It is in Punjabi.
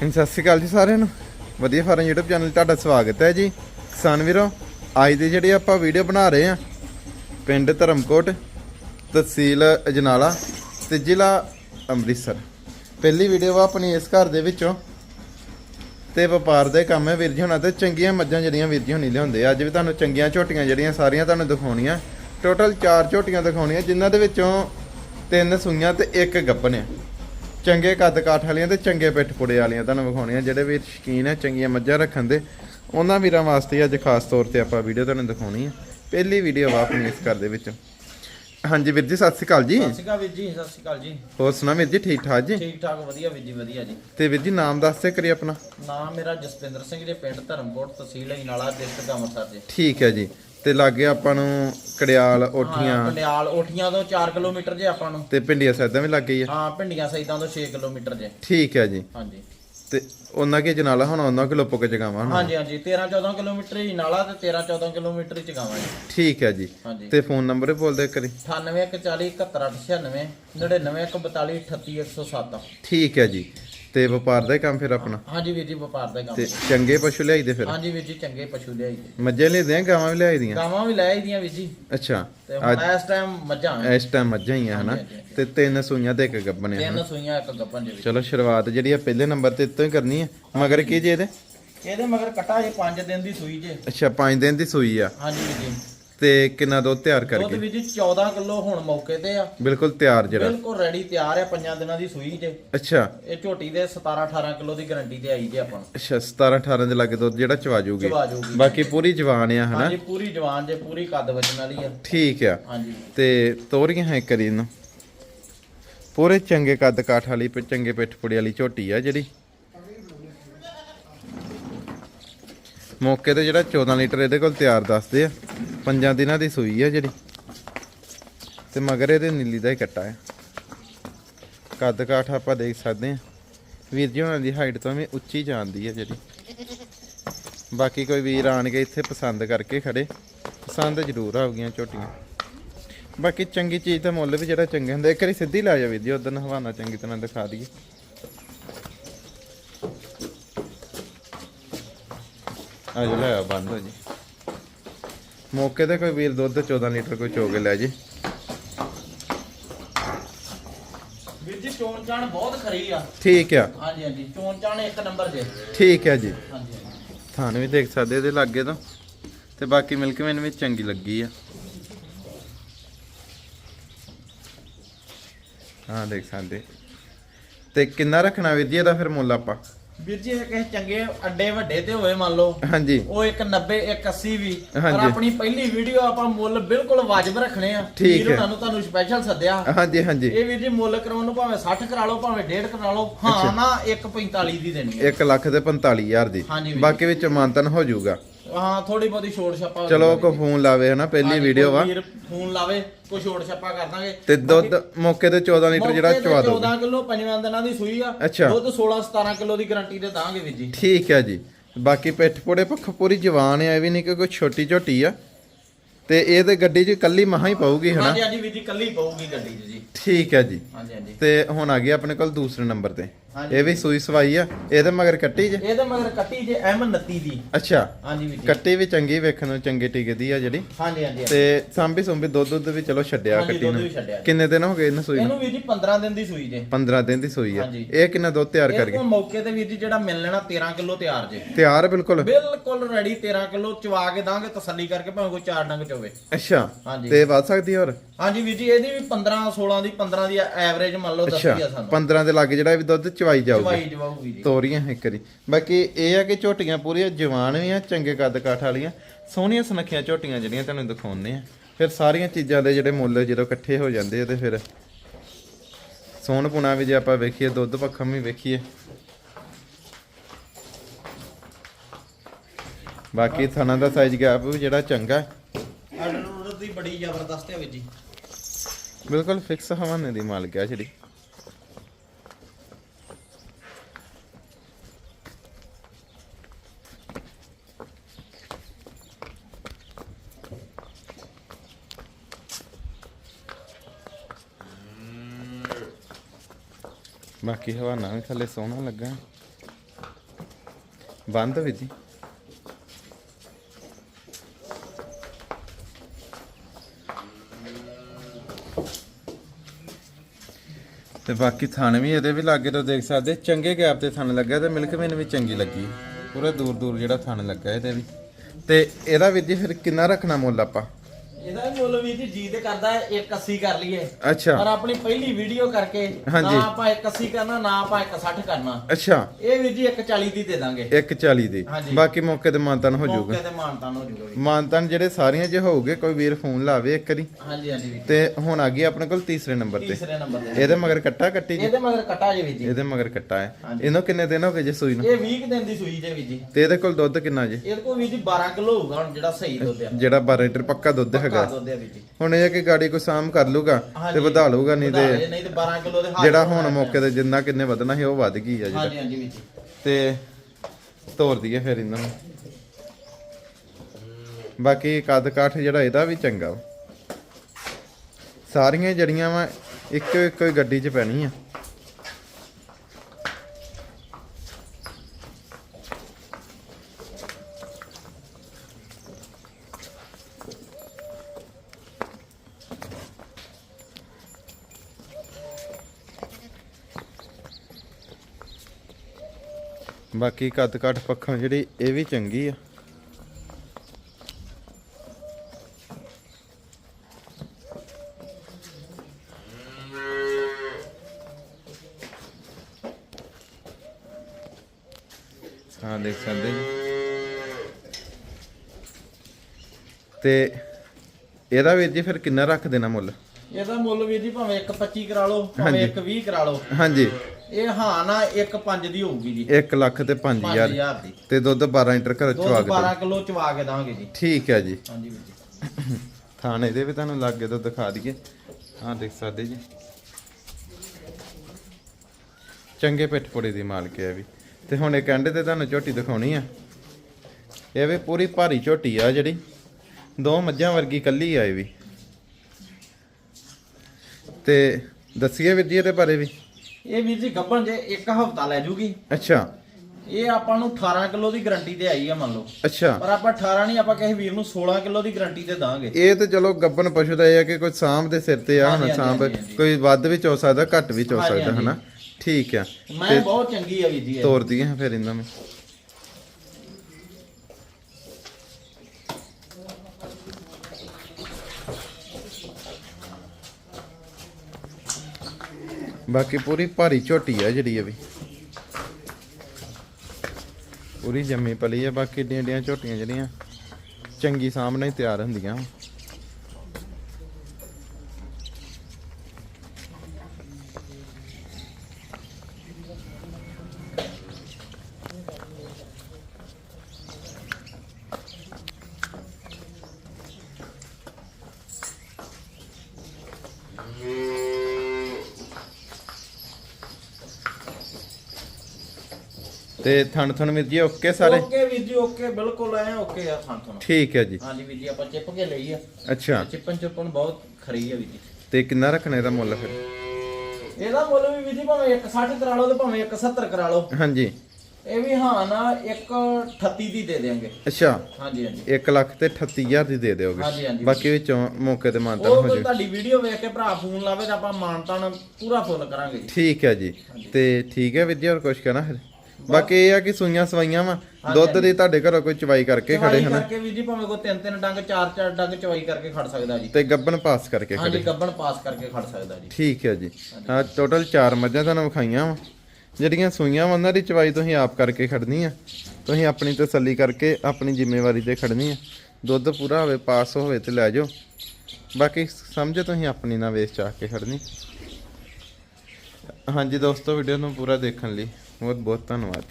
ਹਾਂਜੀ, ਸਤਿ ਸ਼੍ਰੀ ਅਕਾਲ ਜੀ ਸਾਰਿਆਂ ਨੂੰ। ਵਧੀਆ ਫਾਰਮ YouTube ਚੈਨਲ 'ਤੇ ਤੁਹਾਡਾ ਸਵਾਗਤ ਹੈ ਜੀ। ਕਿਸਾਨ ਵੀਰੋ, ਅੱਜ ਦੀ ਜਿਹੜੀ ਆਪਾਂ ਵੀਡੀਓ ਬਣਾ ਰਹੇ ਆ ਪਿੰਡ ਧਰਮਕੋਟ, ਤਹਿਸੀਲ ਅਜਨਾਲਾ ਤੇ ਜ਼ਿਲ੍ਹਾ ਅੰਮ੍ਰਿਤਸਰ। ਪਹਿਲੀ ਵੀਡੀਓ ਵਾ ਆਪਣੀ ਇਸ ਘਰ ਦੇ ਵਿੱਚੋਂ। ਤੇ ਵਪਾਰ ਦੇ ਕੰਮ ਹੈ ਵੀਰ ਜੀ ਹੁਣਾਂ ਤੇ। ਚੰਗੀਆਂ ਮੱਝਾਂ ਜਿਹੜੀਆਂ ਵੀਰ ਜੀ ਹੁਣੀ ਲਿਆਉਂਦੇ ਅੱਜ ਵੀ ਤੁਹਾਨੂੰ ਚੰਗੀਆਂ ਝੋਟੀਆਂ ਜਿਹੜੀਆਂ ਸਾਰੀਆਂ ਤੁਹਾਨੂੰ ਦਿਖਾਉਣੀਆਂ। ਟੋਟਲ 4 ਝੋਟੀਆਂ ਦਿਖਾਉਣੀਆਂ, ਜਿਨ੍ਹਾਂ ਦੇ ਵਿੱਚੋਂ ਤਿੰਨ ਸੂਈਆਂ ਤੇ ਇੱਕ ਗੱਭਣ ਆ। ਚੰਗੇ ਕੱਦ ਕਾਠ ਵਾਲੀਆਂ ਤੇ ਚੰਗੇ ਪਿੱਠ ਪੁੜੇ ਵਾਲੀਆਂ ਤੁਹਾਨੂੰ ਵਿਖਾਉਣੀਆਂ ਜਿਹੜੇ ਵੀ ਸ਼ਕੀਨ ਹੈ ਚੰਗੀਆਂ ਮੱਝਾਂ ਰੱਖਣ ਦੇ ਉਹਨਾਂ ਵੀਰਾਂ ਵਾਸਤੇ ਅੱਜ ਖਾਸ ਤੌਰ ਤੇ ਆਪਾਂ ਵੀਡੀਓ ਤੁਹਾਨੂੰ ਦਿਖਾਉਣੀ ਹੈ ਪਹਿਲੀ ਵੀਡੀਓ ਵਾ ਆਪਣੀ ਇਸ ਘਰ ਦੇ ਵਿੱਚ। ਹਾਂਜੀ ਵੀਰ ਜੀ ਸਤਿ ਸ਼੍ਰੀ ਅਕਾਲ ਜੀ। ਸਤਿ ਸ਼੍ਰੀ ਅਕਾਲ ਵੀਰ ਜੀ ਸਤਿ ਸ਼੍ਰੀ ਅਕਾਲ ਜੀ। ਹੋਰ ਸੁਣਾ ਵੀਰ ਜੀ ਠੀਕ ਠਾਕ ਜੀ? ਠੀਕ ਠਾਕ ਵਧੀਆ ਵੀਰ ਜੀ ਵਧੀਆ ਜੀ। ਤੇ ਵੀਰ ਜੀ ਨਾਮ ਦੱਸਦੇ ਕਰੀ ਆਪਣਾ। ਨਾਮ ਮੇਰਾ ਜਸਪਿੰਦਰ ਸਿੰਘ ਜੀ ਪਿੰਡ ਧਰਮਕੋਟ ਤਹਿਸੀਲ ਹੀਨਾਲਾ ਡਿਸਟ੍ਰਿਕਟ ਅੰਮ੍ਰਿਤਸਰ ਜੀ। ਠੀਕ ਹੈ ਜੀ। ਤੇ ਲਾਗੇ ਆਪਾਂ ਨੂੰ ਕੜਿਆਲ ਹਾਂ, ਓਠੀਆਂ। ਕੰਡਿਆਲ ਓਠੀਆਂ ਤੋਂ 4 ਕਿਲੋਮੀਟਰ ਜੇ ਆਪਾਂ ਨੂੰ। ਤੇ ਪਿੰਡੀਆਂ ਸੈਦਾਂ ਵੀ ਲੱਗੇ ਹੀ ਆ? ਹਾਂ ਪਿੰਡੀਆਂ ਸੈਦਾਂ ਤੋਂ 6 ਕਿਲੋਮੀਟਰ ਜੇ। ਠੀਕ ਹੈ ਜੀ। ਹਾਂਜੀ। ਤੇ ਉਹਨਾਂ ਕੇ ਜਨਾਲਾ ਹੁਣ ਉਹਨਾਂ ਕਿਲੋ ਪੁੱਕ ਜਗਾਵਾਂ ਹੁਣ? ਹਾਂਜੀ ਹਾਂਜੀ। 13 14 ਕਿਲੋਮੀਟਰ ਹੀਨਾਲਾ ਤੇ 13 14 ਕਿਲੋਮੀਟਰ ਚਗਾਵਾਂ ਜੀ। ਠੀਕ ਹੈ ਜੀ। ਹਾਂਜੀ। ਤੇ ਫੋਨ ਨੰਬਰ ਵੀ ਬੋਲਦੇ ਕਰੀ 98 71 99 99 107 ਠੀਕ ਹੈ ਜੀ। ਤੇ ਵਪਾਰ ਦਾ ਹੀ ਕੰਮ ਫਿਰ ਆਪਣਾ? ਹਾਂਜੀ ਵੀਰ ਜੀ ਵਪਾਰ ਦਾ ਕੰਮ ਤੇ ਚੰਗੇ ਪਸ਼ੂ ਲਿਆਈਦੇ ਫਿਰ? ਹਾਂਜੀ ਵੀਰ ਜੀ ਚੰਗੇ ਪਸ਼ੂ ਲਿਆਈ ਜੀ ਮੱਝਾਂ ਲਿਆਈਦੇ ਆ ਗਾਵਾਂ ਵੀ ਲਿਆਈਦੀਆਂ ਗਾਵਾਂ ਵੀ ਲੈ ਵੀਰ ਜੀ। ਅੱਛਾ ਤੇ ਹੁਣ ਇਸ ਟਾਈਮ ਮੱਝਾਂ ਆ। ਇਸ ਟਾਈਮ ਮੱਝਾਂ ਹੀ ਆ ਹਨਾ? ਹਾਂਜੀ, ਹਾਂਜੀ। ਤੇ ਤਿੰਨ ਸੂਈਆਂ ਤੇ ਇੱਕ ਗੱਬਨ ਆ ਤਿੰਨ ਸੂਈਆਂ ਇੱਕ ਗੱਪਨ ਜੀ ਚਲੋ ਸ਼ੁਰੂਆਤ ਜਿਹੜੀ ਆ ਪਹਿਲੇ ਨੰਬਰ ਤੇ ਇੱਥੋਂ ਹੀ ਕਰਨੀ ਹੈ ਮਗਰ ਕੀ ਜੀ ਇਹਦੇ? ਇਹਦੇ ਮਗਰ ਕਟਾ ਜੇ 5 ਦਿਨ ਦੀ ਸੂਈ ਜੇ। ਅੱਛਾ 5 ਦਿਨ ਦੀ ਸੂਈ ਆ। ਹਾਂਜੀ ਵੀਰ ਜੀ। ਤੇ ਕਿੰਨਾ ਦੁੱਧ ਤਿਆਰ ਦੁੱਧ ਗਏ ਵੀਰ ਜੀ 14 ਕਿਲੋ ਹੁਣ ਮੌਕੇ ਤੇ ਆ। ਬਿਲਕੁਲ ਤਿਆਰ ਜਿਹੜਾ। ਬਿਲਕੁਲ ਰੈਡੀ ਤਿਆਰ ਆ ਪੰਜਾਂ ਦਿਨਾਂ ਦੀ ਸੂਈ ਜੇ ਅੱਛਾ। ਇਹ ਝੋਟੀ ਦੇ 17 18 ਕਿਲੋ ਦੀ ਗਾਰੰਟੀ ਤੇ ਆਈ ਜੇ ਆਪਾਂ ਨੂੰ। ਅੱਛਾ 17 18 ਦੇ ਲੱਗੇ ਦੁੱਧ ਜਿਹੜਾ ਚਵਾ ਜੂਗੀ। ਚਵਾ ਜਾਊਗੀ। ਬਾਕੀ ਪੂਰੀ ਜਵਾਨ ਆ ਹਨਾ? ਹਾਂਜੀ ਪੂਰੀ ਜਵਾਨ ਜੇ ਪੂਰੀ ਕੱਦ ਵਜਨ ਵਾਲੀ ਆ। ਠੀਕ ਆ। ਹਾਂਜੀ। ਤੇ ਤੋਰੀਆਂ ਹੈ ਕਰੀ ਪੂਰੇ ਚੰਗੇ ਕੱਦ ਕਾਠ ਵਾਲੀ ਤੇ ਚੰਗੇ ਪਿੱਠ ਪੁੜੀ ਵਾਲੀ ਝੋਟੀ ਆ ਜਿਹੜੀ। ਮੌਕੇ ਤੇ ਜਿਹੜਾ 14 ਲੀਟਰ ਇਹਦੇ ਕੋਲ ਤਿਆਰ ਦੱਸਦੇ ਆ। ਪੰਜਾਂ ਦਿਨਾਂ ਦੀ ਸੂਈ ਆ ਜਿਹੜੀ। ਤੇ ਮਗਰ ਇਹਦੇ ਨੀਲੀ ਦਾ ਹੀ ਕੱਟਾ ਆ। ਕੱਦ ਕਾਠ ਆਪਾਂ ਦੇਖ ਸਕਦੇ ਆ। ਵੀਰ ਜੀ ਉਹਨਾਂ ਦੀ ਹਾਈਟ ਤੋਂ ਵੀ ਉੱਚੀ ਜਾਂਦੀ ਆ ਜਿਹੜੀ। ਬਾਕੀ ਕੋਈ ਵੀਰ ਆਣ ਕੇ ਇੱਥੇ ਪਸੰਦ ਕਰਕੇ ਖੜੇ। ਪਸੰਦ ਜ਼ਰੂਰ ਆਉਗੀਆਂ ਝੋਟੀਆਂ। ਬਾਕੀ ਚੰਗੀ ਚੀਜ਼ ਦਾ ਮੁੱਲ ਵੀ ਜਿਹੜਾ ਚੰਗੇ ਹੁੰਦਾ ਇੱਕ ਵਾਰੀ ਸਿੱਧੀ ਲਾ ਜਾ ਵੀਰ ਜੀ ਉਦੋਂ ਹਵਾਨਾ ਚੰਗੀ ਤਰ੍ਹਾਂ ਦਿਖਾ ਦਈਏ। ਆ ਜੋ ਲੈ ਆ ਬੰਦ ਹੋ ਜੀ। ਮੌਕੇ ਤੇ ਕੋਈ ਵੀਰ ਦੁੱਧ 14 ਲੀਟਰ ਕੋਈ ਚੋ ਕੇ ਲੈ ਜੇ। ਵੀਰ ਜੀ ਚੋਣ ਚਾਣ ਬਹੁਤ ਖਰੀ ਆ। ਠੀਕ ਆ। ਹਾਂਜੀ ਹਾਂਜੀ ਚੋਣ ਚਾਣ ਇੱਕ ਨੰਬਰ ਜੇ। ਠੀਕ ਹੈ ਜੀ। ਹਾਂਜੀ ਹਾਂਜੀ। ਤੁਹਾਨੂੰ ਵੀ ਦੇਖ ਸਕਦੇ ਇਹਦੇ ਲਾਗੇ ਤੋਂ। ਤੇ ਬਾਕੀ ਮਿਲਕ ਮੈਨ ਵੀ ਚੰਗੀ ਲੱਗੀ ਆ। ਹਾਂ ਦੇਖ ਸਕਦੇ। ਤੇ ਕਿੰਨਾ ਰੱਖਣਾ ਵੀਰ ਜੀ ਇਹਦਾ ਫਿਰ ਮੁੱਲ ਆਪਾਂ? ਵੀਰ ਜੀ ਇਹ ਕਿਸੇ ਚੰਗੇ ਅੱਡੇ ਵੱਡੇ ਤੇ ਹੋਵੇ ਮੰਨ ਲਓ ਹਾਂਜੀ। ਉਹ ਇੱਕ 90 ਇੱਕ 80 ਵੀ ਪਰ ਹਾਂਜੀ। ਆਪਣੀ ਪਹਿਲੀ ਵੀਡੀਓ ਆਪਾਂ ਮੁੱਲ ਬਿਲਕੁਲ ਵਾਜਬ ਰੱਖਣੇ ਆ। ਠੀਕ ਵੀਰ ਹੈ। ਉਹਨਾਂ ਨੂੰ ਤੁਹਾਨੂੰ ਸਪੈਸ਼ਲ ਸੱਦਿਆ। ਹਾਂਜੀ ਹਾਂਜੀ। ਇਹ ਵੀਰ ਜੀ ਮੁੱਲ ਕਰਾਉਣ ਨੂੰ ਭਾਵੇਂ 60 ਕਰਾ ਲਓ ਭਾਵੇਂ 1.5 ਕਰਾ ਲਓ ਹਾਂ ਨਾ 145 ਦੀ ਦੇਣੀ ਹੈ। 1 ਲੱਖ ਤੇ 45000 ਦੀ। ਹਾਂਜੀ ਵੀਰ ਬਾਕੀ ਵਿੱਚ ਮਾਨਤਨ ਹੋ ਜਾਊਗਾ। ਹਾਂ ਥੋੜੀ ਬਹੁਤੀ ਛੋੜ ਛਾਪਾ ਚਲੋ। ਕੋ ਫੋਨ ਲਾਵੇ ਹਨਾ ਪਹਿਲੀ ਵੀਡੀਓ ਵਾ। ਫੋਨ ਲਾਵੇ ਕੋਈ ਛੋੜ ਛਾਪਾ ਕਰ ਦਾਂਗੇ। ਤੇ ਦੁੱਧ ਮੌਕੇ ਤੇ 14 ਲੀਟਰ ਜਿਹੜਾ ਚਵਾ ਦੋ 14 ਕਿਲੋ ਪੰਜਵਾਂ ਦਿਨਾਂ ਦੀ ਸੂਈ ਆ। ਦੁੱਧ 16 17 ਕਿਲੋ ਦੀ ਗਾਰੰਟੀ ਤੇ ਦਾਂਗੇ ਵੀਰ ਜੀ। ਠੀਕ ਹੈ ਜੀ। ਬਾਕੀ ਪਿੱਠ ਪੋੜੇ ਪੱਖ ਪੂਰੀ ਜਵਾਨ ਇਹ ਵੀ ਨਹੀਂ ਕਿ ਕੋਈ ਛੋਟੀ ਝੋਟੀ ਆ। ਤੇ ਇਹ ਤੇ ਗੱਡੀ 'ਚ ਕੱਲੀ ਮਹਾ ਹੀ ਪਊਗੀ ਹਨਾ? ਹਾਂਜੀ ਹਾਂਜੀ ਵੀਰ ਜੀ ਕੱਲੀ ਪਊਗੀ ਗੱਡੀ 'ਚ ਜੀ। ਠੀਕ ਹੈ ਜੀ। ਹਾਂਜੀ ਹਾਂਜੀ। ਤੇ ਹੁਣ ਆ ਗਈ ਆਪਣੇ ਕੋਲ ਦੂਸਰੇ ਨੰਬਰ ਤੇ। ਹਾਂਜੀ। ਇਹ ਵੀ ਸੂਈ ਸਵਾਈ ਆ। ਇਹਦੇ ਮਗਰ ਕੱਟੀ ਜੇ? ਇਹਦੇ ਮਗਰ ਕੱਟੀ ਜੇ ਐਮ 29 ਦੀ। ਅੱਛਾ। ਹਾਂਜੀ ਵੀਰ ਜੀ। ਕੱਟੀ ਵੀ ਚੰਗੀ ਵੇਖਣ ਨੂੰ ਚੰਗੇ ਟਿਕੇ ਦੀ ਆ ਜਿਹੜੀ। ਹਾਂਜੀ ਹਾਂਜੀ ਤੇ ਸਾਂਭੀ ਸੁੰਭੀ ਦੁੱਧ ਦੁੱਧ ਵੀ ਚਲੋ ਛੱਡਿਆ ਹਾਂਜੀ, ਕੱਟੀ ਦੁੱਧ ਨੂੰ। ਵੀ ਛੱਡਿਆ ਜੀ। ਕਿੰਨੇ ਦਿਨ ਹੋ ਗਏ ਇਹਨੂੰ ਸੂਈ ਨੂੰ? ਇਹਨੂੰ ਵੀਰ ਜੀ 15 ਦਿਨ ਦੀ ਸੂਈ ਜੇ। 15 ਦਿਨ ਦੀ ਸੂਈ ਆ। ਹਾਂਜੀ। ਇਹ ਕਿੰਨਾ ਦੁੱਧ ਤਿਆਰ ਕਰ ਇਹ ਗਈ ਕੋਲ ਮੌਕੇ ਤੇ ਵੀਰ ਜੀ ਜਿਹੜਾ ਮਿਲ ਲੈਣਾ 13 ਕਿਲੋ ਤਿਆਰ ਜੇ। ਤਿਆਰ ਆ ਬਿਲਕੁਲ? ਬਿਲਕੁਲ ਰੈਡੀ 13 ਕਿਲੋ ਚਵਾ ਕੇ ਦਾਂਗੇ ਤਸੱਲੀ ਕਰਕੇ ਭਾਵੇਂ ਕੋਈ ਚਾਰ ਡੰਗ ਚੋਵੇ। ਅੱਛਾ। ਹਾਂਜੀ। ਤੇ ਵੱਧ ਸਕਦੀ ਹੋਰ? ਹਾਂਜੀ ਵੀਰ ਜੀ ਇਹਦੀ ਵੀ 15 16 ਦੀ 15 ਦੀ ਐਵਰੇਜ ਮੰਨ ਲਓ ਅੱਛਾ ਦੱਸੀ ਆ ਸਾਨੂੰ। 15 ਦੇ ਲਾਗੇ ਜਿਹੜਾ ਵੀ ਦੁੱਧ ਚਵਾਈ ਜਾਊਗਾ। ਚਵਾਈ ਜਵਾਊਗੀ ਜੀ। ਤੋਰੀਆਂ ਇੱਕ ਵਾਰੀ। ਬਾਕੀ ਇਹ ਆ ਕਿ ਝੋਟੀਆਂ ਪੂਰੀਆਂ ਜਵਾਨ ਵੀ ਆ ਚੰਗੇ ਕੱਦ ਕਾਠ ਵਾਲੀਆਂ ਸੋਹਣੀਆਂ ਸੁਨੱਖੀਆਂ ਝੋਟੀਆਂ ਜਿਹੜੀਆਂ ਤੁਹਾਨੂੰ ਦਿਖਾਉਂਦੇ ਆ। ਫਿਰ ਸਾਰੀਆਂ ਚੀਜ਼ਾਂ ਦੇ ਜਿਹੜੇ ਮੁੱਲ ਜਦੋਂ ਇਕੱਠੇ ਹੋ ਜਾਂਦੇ ਆ ਤੇ ਫਿਰ ਸੋਹਣ ਪੁਣਾ ਵੀ ਜੇ ਆਪਾਂ ਵੇਖੀਏ ਦੁੱਧ ਪੱਖਾਂ ਵੀ ਵੇਖੀਏ। ਬਾਕੀ ਥਣਾ ਦਾ ਸਾਈਜ਼ ਗੈਪ ਵੀ ਜਿਹੜਾ ਚੰਗਾ। ਹੈ। ਆਰਡਰ ਦੀ ਬੜੀ ਜ਼ਬਰਦਸਤ ਹੈ ਵੀਰ ਜੀ। ਬਿਲਕੁਲ ਫਿਕਸ ਹਵਾਨੇ ਦੀ ਮਾਲਕ ਆ ਜਿਹੜੀ। ਬਾਕੀ ਹਵਾਨਾ ਵੀ ਥੱਲੇ ਸੋਹਣਾ ਲੱਗਾ। ਬੰਦ ਵੀ ਜੀ। ਤੇ ਬਾਕੀ ਥਣ ਵੀ ਇਹਦੇ ਵੀ ਲਾਗੇ ਤੋਂ ਦੇਖ ਸਕਦੇ। ਚੰਗੇ ਗੈਪ ਤੇ ਥਣ ਲੱਗਾ ਤੇ ਮਿਲਕਮੈਨ ਵੀ ਚੰਗੀ ਲੱਗੀ। ਪੂਰਾ ਦੂਰ ਦੂਰ ਜਿਹੜਾ ਥਣ ਲੱਗਾ ਇਹਦੇ ਵੀ। ਤੇ ਇਹਦਾ ਵੀਰ ਜੀ ਫਿਰ ਕਿੰਨਾ ਰੱਖਣਾ ਮੁੱਲ ਆਪਾਂ? ਇਹਦਾ ਵੀ ਮੁੱਲ ਵੀ ਜੀ ਜੀ ਤੇ ਕਰਦਾ 180 ਕਰ ਲਈਏ। ਪਰ ਅੱਛਾ ਆਪਣੀ ਪਹਿਲੀ ਵੀਡੀਓ ਕਰਕੇ ਹਾਂਜੀ। ਨਾ ਆਪਾਂ 180 ਕਰਨਾ ਨਾ ਆਪਾਂ 160 ਕਰਨਾ। ਅੱਛਾ। ਇਹ ਵੀ ਜੀ 140 ਦੀ ਦੇ ਦਾਂਗੇ। 140 ਦੀ। ਹਾਂਜੀ। ਬਾਕੀ ਮੌਕੇ ਤੇ ਮਾਨਤਨ ਹੋ ਜਾਊਗਾ। ਮੌਕੇ ਤੇ ਮਾਨਤਾਨ ਹੋ ਜਾਊਗਾ ਜੀ। ਮਾਨਤਨ ਜਿਹੜੇ ਸਾਰੀਆਂ ਜੇ ਹੋਊਗੇ ਕੋਈ ਵੀਰ ਫੋਨ ਲਾਵੇ ਇੱਕ ਵਾਰੀ। ਹਾਂਜੀ ਹਾਂਜੀ ਵੀ ਤੇ ਹੁਣ ਆ ਗਈ ਆਪਣੇ ਕੋਲ ਤੀਸਰੇ ਨੰਬਰ ਤੇ। ਤੀਸਰੇ ਨੰਬਰ ਤੇ। ਇਹਦੇ ਮਗਰ ਕੱਟਾ ਕੱਟੀ ਜੀ? ਇਹਦੇ ਮਗਰ ਕਟਾ ਜੇ ਵੀ ਜੀ। ਇਹਦੇ ਮਗਰ ਕੱਟਾ ਹੈ। ਹਾਂਜੀ। ਇਹਨੂੰ ਕਿੰਨੇ ਦਿਨ ਹੋ ਗਏ ਜੇ ਸੂਈ ਨੂੰ? ਇਹ 20 ਕੁ ਦਿਨ ਦੀ ਸੂਈ ਜੇ ਵੀ ਜੀ। ਤੇ ਇਹਦੇ ਕੋਲ ਦੁੱਧ ਕਿੰਨਾ ਜੇ? ਇਹਦੇ ਕੋਲ ਵੀ ਜੀ 12 ਕਿਲੋ ਹੋਊਗਾ ਹੁਣ ਜਿਹੜਾ ਸਹੀ ਦੁੱਧ ਆ। ਜਿਹੜਾ 12 ਲੀਟਰ ਪੱਕਾ ਦੁੱਧ ਹੈਗਾ। ਦੁੱਧ ਆ ਹੁਣ ਇਹ ਆ ਕਿ ਗਾੜੀ ਕੋ ਸਾਮ ਕਰ ਲੂਗਾ ਤੇ। ਵਧਾ ਲੂਗਾ ਨਹੀਂ ਤੇ ਲਏ, ਨਹੀਂ ਤੇ 12 ਕਿਲੋ ਦੇ ਹੱਥ ਜਿਹੜਾ ਹੁਣ ਮੌਕੇ ਤੇ ਜਿੰਨਾ ਕਿੰਨੇ ਵਧਣਾ ਸੀ ਉਹ ਵੱਧ ਗਈ ਆ ਜਿਹੜਾ। ਹਾਂਜੀ ਜੀ। ਤੇ ਤੋਰ ਦਈਏ ਫਿਰ ਇਹਨਾਂ ਨੂੰ। ਬਾਕੀ ਕੱਦ ਕਾਠ ਜਿਹੜਾ ਇਹਦਾ ਵੀ ਚੰਗਾ ਵਾ। ਸਾਰੀਆਂ ਜੜੀਆਂ ਵਾ ਇੱਕੋ ਇੱਕੋ ਹੀ ਗੱਡੀ 'ਚ ਪੈਣੀ ਆ। ਬਾਕੀ ਕੱਦ ਕਾਠ ਪੱਖੋਂ ਜਿਹੜੀ ਇਹ ਵੀ ਚੰਗੀ ਆ। ਹਾਂ ਦੇਖ ਸਕਦੇ ਤੇ ਇਹਦਾ ਵੀਰ ਜੀ ਫਿਰ ਕਿੰਨਾ ਰੱਖ ਦੇਣਾ ਮੁੱਲ? ਇਹਦਾ ਮੁੱਲ ਵੀ ਜੀ ਭਾਵੇਂ 1.25 ਕਰਾ ਲਓ ਭਾਵੇਂ ਹਾਂਜੀ। 1.20 ਕਰਾ ਲਓ। ਹਾਂਜੀ। ਇਹ ਹਾਂ ਨਾ 1.5 ਦੀ ਹੋਊਗੀ ਜੀ। 1 ਲੱਖ ਤੇ 5000 5000 ਦੀ। ਤੇ ਦੁੱਧ 12 ਲੀਟਰ ਘਰ ਚਵਾ ਕੇ 12 ਦਿਓ। ਕਿਲੋ ਚਵਾ ਕੇ ਦਾਂਗੇ ਜੀ। ਠੀਕ ਹੈ ਜੀ। ਹਾਂਜੀ ਵੀਰ ਜੀ। ਥਾਣੇ ਇਹਦੇ ਵੀ ਤੁਹਾਨੂੰ ਲਾਗੇ ਤੋਂ ਦਿਖਾ ਦਈਏ। ਹਾਂ ਦੇਖ ਸਕਦੇ ਜੀ। ਚੰਗੇ ਪਿੱਠਪੁੜੇ ਦੀ ਮਾਲਕ ਹੈ ਵੀ। ਤੇ ਹੁਣ ਇਹ ਕਹਿੰਦੇ ਤੇ ਤੁਹਾਨੂੰ ਝੋਟੀ ਦਿਖਾਉਣੀ ਆ। ਇਹ ਵੀ ਪੂਰੀ ਭਾਰੀ ਝੋਟੀ ਆ ਜਿਹੜੀ। ਦੋ ਮੱਝਾਂ ਵਰਗੀ ਕੱਲੀ ਆ ਇਹ ਵੀ। ਤੇ ਦੱਸੀਏ ਵੀਰ ਜੀ ਇਹਦੇ ਬਾਰੇ ਵੀ। ਇਹ ਵੀਰ ਜੀ ਗੱਬਣ ਜੇ ਇੱਕ ਹਫਤਾ ਲੈ ਜੂਗੀ। ਅੱਛਾ। ਇਹ ਆਪਾਂ ਨੂੰ 18 ਕਿਲੋ ਦੀ ਗਾਰੰਟੀ ਤੇ ਆਈ ਆ ਮੰਨ ਲਓ। ਅੱਛਾ। ਪਰ ਆਪਾਂ 18 ਨਹੀਂ ਆਪਾਂ ਕਿਸੇ ਵੀਰ ਨੂੰ 16 ਕਿਲੋ ਦੀ ਗਾਰੰਟੀ ਤੇ ਦਾਂਗੇ। ਇਹ ਤੇ ਚਲੋ ਗੱਬਨ ਪਸ਼ੂ ਦਾ ਇਹ ਆ ਕਿ ਕੋਈ ਸਾਂਭ ਦੇ ਸਿਰ ਤੇ ਆ ਹੁਣ ਹਾਂਜੀ, ਸਾਂਭ ਹਾਂਜੀ, ਹਾਂਜੀ। ਕੋਈ ਵੱਧ ਵੀ ਚੋ ਸਕਦਾ ਘੱਟ ਵੀ ਚੋ ਹਾਂਜੀ, ਸਕਦਾ ਹਾਂਜੀ। ਹਨਾ? ਠੀਕ ਆ। ਮੈਂ ਬਹੁਤ ਚੰਗੀ ਆ ਵੀਰ ਜੀ ਇਹ। ਤੋਰ ਦਈਏ ਫਿਰ ਇਹਨਾਂ ਨੂੰ। ਬਾਕੀ ਪੂਰੀ ਭਾਰੀ ਝੋਟੀ ਆ ਜਿਹੜੀ ਇਹ ਵੀ। ਪੂਰੀ ਜੰਮੀ ਪਲੀ ਆ, ਬਾਕੀ ਡੀਆਂ ਡੀਆਂ ਝੋਟੀਆਂ ਜਿਹੜੀਆਂ ਚੰਗੀ ਸਾਹਮਣੇ ਤਿਆਰ ਹੁੰਦੀਆਂ। ਤੇ ਥਣ ਥਣ ਵੀਰ ਜੀ ਓਕੇ ਸਾਰੇ? ਓਕੇ ਵੀਰ ਜੀ ਓਕੇ ਬਿਲਕੁਲ ਐ ਓਕੇ ਆ ਥਾਂ ਤੁਹਾਨੂੰ ਠੀਕ ਹੈ ਜੀ। ਹਾਂਜੀ ਵੀਰ ਜੀ ਆਪਾਂ ਚਿੱਪ ਕੇ ਲਈ ਆ। ਅੱਛਾ। ਚਿੱਪਨ ਚੁੱਪਨ ਬਹੁਤ ਖਰੀ ਆ ਵੀਰ ਜੀ। ਤੇ ਕਿੰਨਾ ਰੱਖਣਾ ਇਹਦਾ ਮੁੱਲ ਫਿਰ? ਇਹਦਾ ਮੁੱਲ ਵੀ ਵੀਰ ਜੀ ਭਾਵੇਂ 160 ਕਰਾ ਲਓ ਤੇ ਭਾਵੇਂ 170 ਕਰਾ ਲਓ। ਹਾਂਜੀ। ਇਹ ਵੀ ਹਾਂ ਨਾ 138 ਦੀ ਦੇ ਦੇਾਂਗੇ ਅੱਛਾ। ਹਾਂਜੀ ਹਾਂਜੀ। 1 ਲੱਖ ਤੇ 38000 ਦੀ ਦੇ ਦਿਓਗੇ। ਹਾਂਜੀ, ਹਾਂਜੀ। ਬਾਕੀ ਵਿੱਚੋਂ ਮੌਕੇ ਤੇ ਮਾਨਤਾ ਉਹ ਹੋ ਜਾਊ। ਤੁਹਾਡੀ ਵੀਡੀਓ ਵੇਖ ਕੇ ਭਰਾ ਫੋਨ ਲਾਵੇ ਤਾਂ ਆਪਾਂ ਮਾਨਤਾਨ ਪੂਰਾ ਫੁੱਲ ਕਰਾਂਗੇ ਜੀ। ਠੀਕ ਹੈ ਜੀ। ਤੇ ਠੀਕ ਹੈ ਜੀ ਹੋਰ ਕੁਝ ਕਹਿਣਾ ਫਿਰ? ਬਾਕੀ ਇਹ ਆ ਕਿ ਸੂਈਆਂ ਸਵਾਈਆਂ ਵਾ। ਦੁੱਧ ਦੀ ਤੁਹਾਡੇ ਘਰੋਂ ਕੋਈ ਚਵਾਈ ਕਰਕੇ ਖੜੇ ਹਨਾ? ਕਰਕੇ ਵੀਰ ਜੀ ਭਾਵੇਂ ਕੋਈ ਤਿੰਨ ਤਿੰਨ ਡੰਗ ਚਾਰ ਚਾਰ ਡੰਗ ਚਵਾਈ ਕਰਕੇ ਖੜ ਸਕਦਾ ਜੀ। ਤੇ ਗੱਬਨ ਪਾਸ ਕਰਕੇ ਹਾਂਜੀ ਖੜੇ। ਗੱਬਣ ਪਾਸ ਕਰਕੇ ਖੜ ਸਕਦਾ ਜੀ। ਠੀਕ ਹੈ ਜੀ। ਹਾਂ ਟੋਟਲ 4 ਮੱਝਾਂ ਤੁਹਾਨੂੰ ਵਿਖਾਈਆਂ ਵਾ। ਜਿਹੜੀਆਂ ਸੂਈਆਂ ਵਾ ਉਹਨਾਂ ਦੀ ਚਵਾਈ ਤੁਸੀਂ ਆਪ ਕਰਕੇ ਖੜਨੀ ਆ। ਤੁਸੀਂ ਆਪਣੀ ਤਸੱਲੀ ਕਰਕੇ ਆਪਣੀ ਜ਼ਿੰਮੇਵਾਰੀ ਤੇ ਖੜਨੀ ਆ। ਦੁੱਧ ਪੂਰਾ ਹੋਵੇ ਪਾਸ ਹੋਵੇ ਤੇ ਲੈ ਜਾਓ। ਬਾਕੀ ਸਮਝੇ ਤੁਸੀਂ ਆਪਣੀ ਨਾ ਵੇਚ ਚਾਹ ਕੇ ਖੜਨੀ। ਹਾਂਜੀ ਦੋਸਤੋ ਵੀਡੀਓ ਨੂੰ ਪੂਰਾ ਦੇਖਣ ਲਈ। ਬਹੁਤ ਬਹੁਤ ਧੰਨਵਾਦ